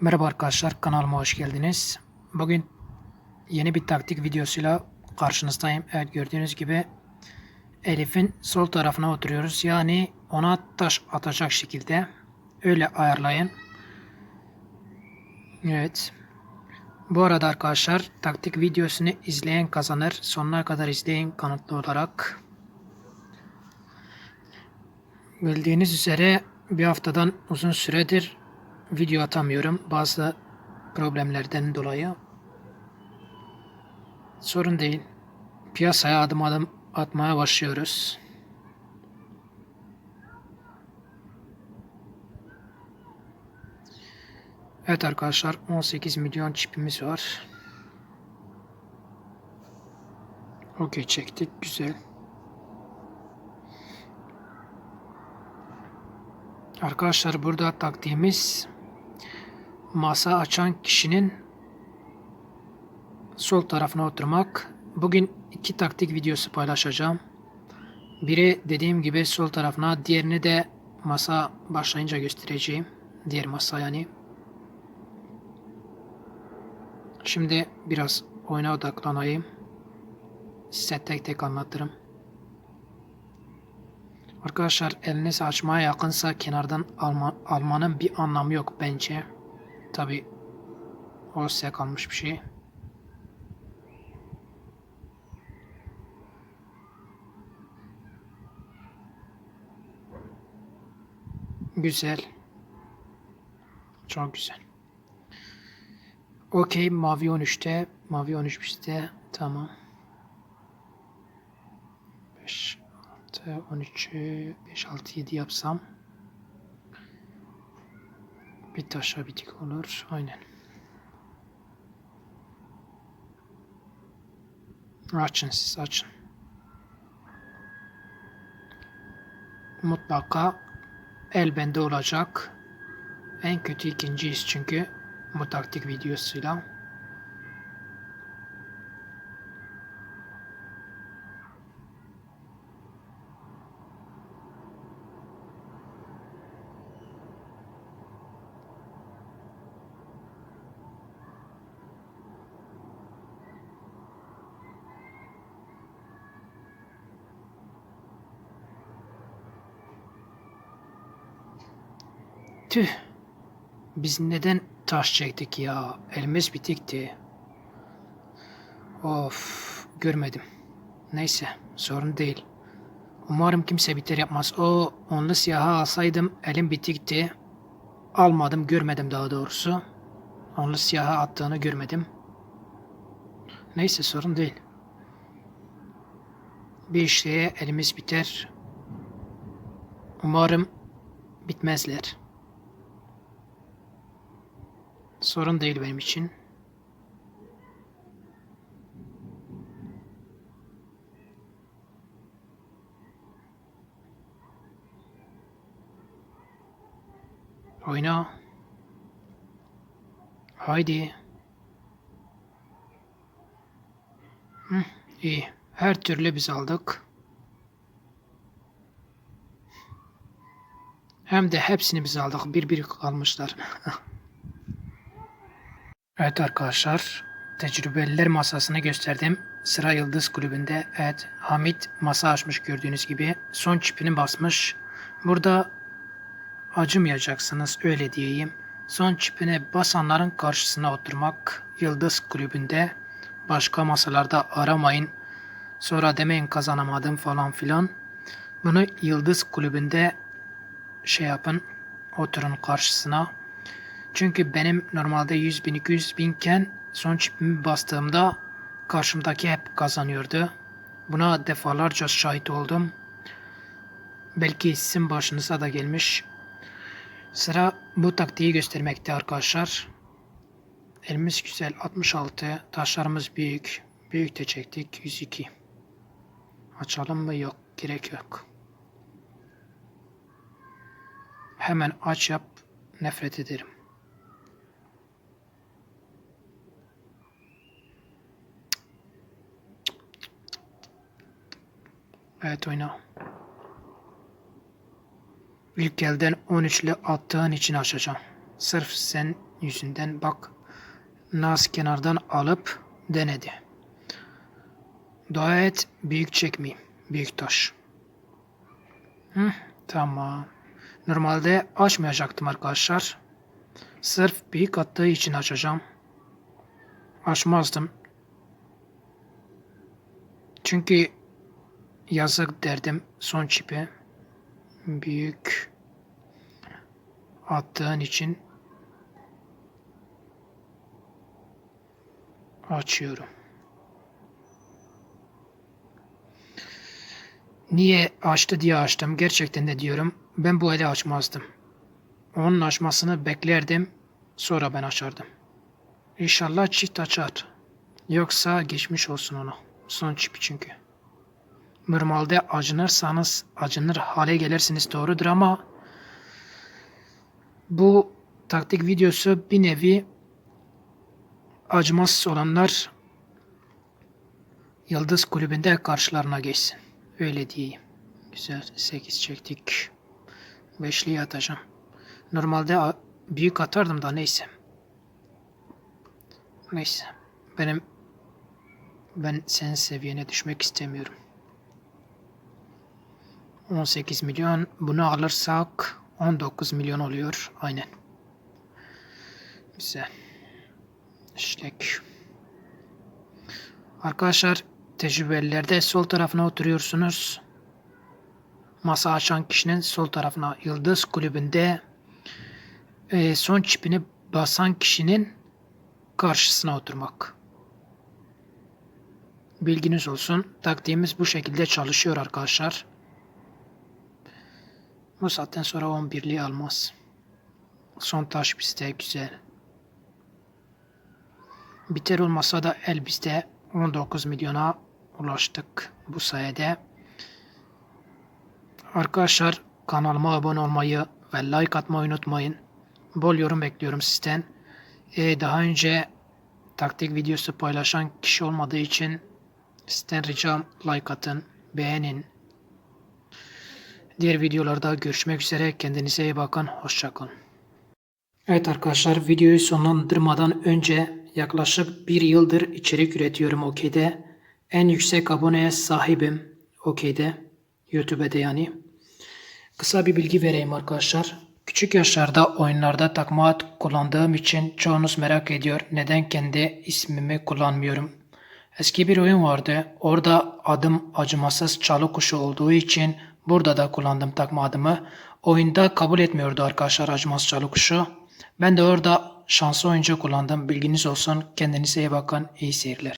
Merhaba arkadaşlar kanalıma hoş geldiniz. Bugün yeni bir taktik videosuyla karşınızdayım. Evet gördüğünüz gibi Elif'in sol tarafına oturuyoruz. Yani ona taş atacak şekilde öyle ayarlayın. Evet. Bu arada arkadaşlar taktik videosunu izleyen kazanır. Sonuna kadar izleyin kanıtlı olarak. Bildiğiniz üzere bir haftadan uzun süredir video atamıyorum. Bazı problemlerden dolayı. Sorun değil. Piyasaya adım adım atmaya başlıyoruz. Evet arkadaşlar 18 milyon çipimiz var. Okey çektik. Güzel. Arkadaşlar burada taktiğimiz masa açan kişinin sol tarafına oturmak. Bugün iki taktik videosu paylaşacağım. Biri dediğim gibi sol tarafına, diğerini de masa başlayınca göstereceğim. Diğer masa yani. Şimdi biraz oyuna odaklanayım. Size tek tek anlatırım. Arkadaşlar eliniz açmaya yakınsa kenardan alma, almanın bir anlamı yok bence. Tabi o size kalmış bir şey. Güzel. Çok güzel. Okey mavi 13'te. Mavi 13 bizde. Tamam. 5, 6, 13'ü 5, 6, 7 yapsam. Bir taşa bitik olur. Aynen. Açın siz açın. Mutlaka el bende olacak. En kötü ikinciyiz çünkü bu taktik videosuyla. Tüh. Biz neden taş çektik ya? Elimiz bitikti. Of. Görmedim. Neyse. Sorun değil. Umarım kimse biter yapmaz. O onlu siyahı alsaydım elim bitikti. Almadım görmedim daha doğrusu. Onlu siyahı attığını görmedim. Neyse sorun değil. Bir işleye elimiz biter. Umarım bitmezler. Sorun değil benim için. Oyna. Haydi. Hı, iyi. Her türlü biz aldık. Hem de hepsini biz aldık. Bir bir kalmışlar. Evet arkadaşlar, tecrübeliler masasını gösterdim. Sıra Yıldız Kulübü'nde. Evet, Hamit masa açmış gördüğünüz gibi. Son çipini basmış. Burada acımayacaksınız öyle diyeyim. Son çipine basanların karşısına oturmak Yıldız Kulübü'nde. Başka masalarda aramayın. Sonra demeyin kazanamadım falan filan. Bunu Yıldız Kulübü'nde şey yapın. Oturun karşısına. Çünkü benim normalde 100 bin 200 binken son çipimi bastığımda karşımdaki hep kazanıyordu. Buna defalarca şahit oldum. Belki sizin başınıza da gelmiş. Sıra bu taktiği göstermekte arkadaşlar. Elimiz güzel 66. Taşlarımız büyük. Büyük de çektik 102. Açalım mı? Yok. Gerek yok. Hemen aç yap. Nefret ederim. Evet oyna. İlk elden 13 ile attığın için açacağım. Sırf sen yüzünden bak Naz kenardan alıp denedi. Dua et büyük çekmeyeyim. Büyük taş. Hı, tamam. Normalde açmayacaktım arkadaşlar. Sırf büyük attığı için açacağım. Açmazdım. Çünkü yazık derdim son çipi. Büyük attığın için açıyorum. Niye açtı diye açtım. Gerçekten de diyorum. Ben bu eli açmazdım. Onun açmasını beklerdim. Sonra ben açardım. İnşallah çift açar. Yoksa geçmiş olsun ona. Son çipi çünkü. Normalde acınırsanız acınır hale gelirsiniz doğrudur ama bu taktik videosu bir nevi acımasız olanlar Yıldız Kulübü'nde karşılarına geçsin. Öyle diyeyim. Güzel. 8 çektik. Beşliyi atacağım. Normalde büyük atardım da neyse. Neyse. Benim ben senin seviyene düşmek istemiyorum. 18 milyon. Bunu alırsak 19 milyon oluyor. Aynen. Güzel. İşlek. Arkadaşlar tecrübelilerde sol tarafına oturuyorsunuz. Masa açan kişinin sol tarafına Yıldız Kulübü'nde e, son çipini basan kişinin karşısına oturmak. Bilginiz olsun. Taktiğimiz bu şekilde çalışıyor arkadaşlar. Bu saatten sonra 11'liği almaz. Son taş bizde güzel. Biter olmasa da el bizde 19 milyona ulaştık bu sayede. Arkadaşlar kanalıma abone olmayı ve like atmayı unutmayın. Bol yorum bekliyorum sizden. Ee, daha önce taktik videosu paylaşan kişi olmadığı için sizden ricam like atın, beğenin. Diğer videolarda görüşmek üzere. Kendinize iyi bakın. Hoşçakalın. Evet arkadaşlar videoyu sonlandırmadan önce yaklaşık bir yıldır içerik üretiyorum OK'de. En yüksek aboneye sahibim OK'de. YouTube'de yani. Kısa bir bilgi vereyim arkadaşlar. Küçük yaşlarda oyunlarda takma ad kullandığım için çoğunuz merak ediyor neden kendi ismimi kullanmıyorum. Eski bir oyun vardı. Orada adım acımasız çalı kuşu olduğu için burada da kullandım takma adımı. Oyunda kabul etmiyordu arkadaşlar acımasız çalı kuşu. Ben de orada şanslı oyuncu kullandım. Bilginiz olsun. Kendinize iyi bakın. İyi seyirler.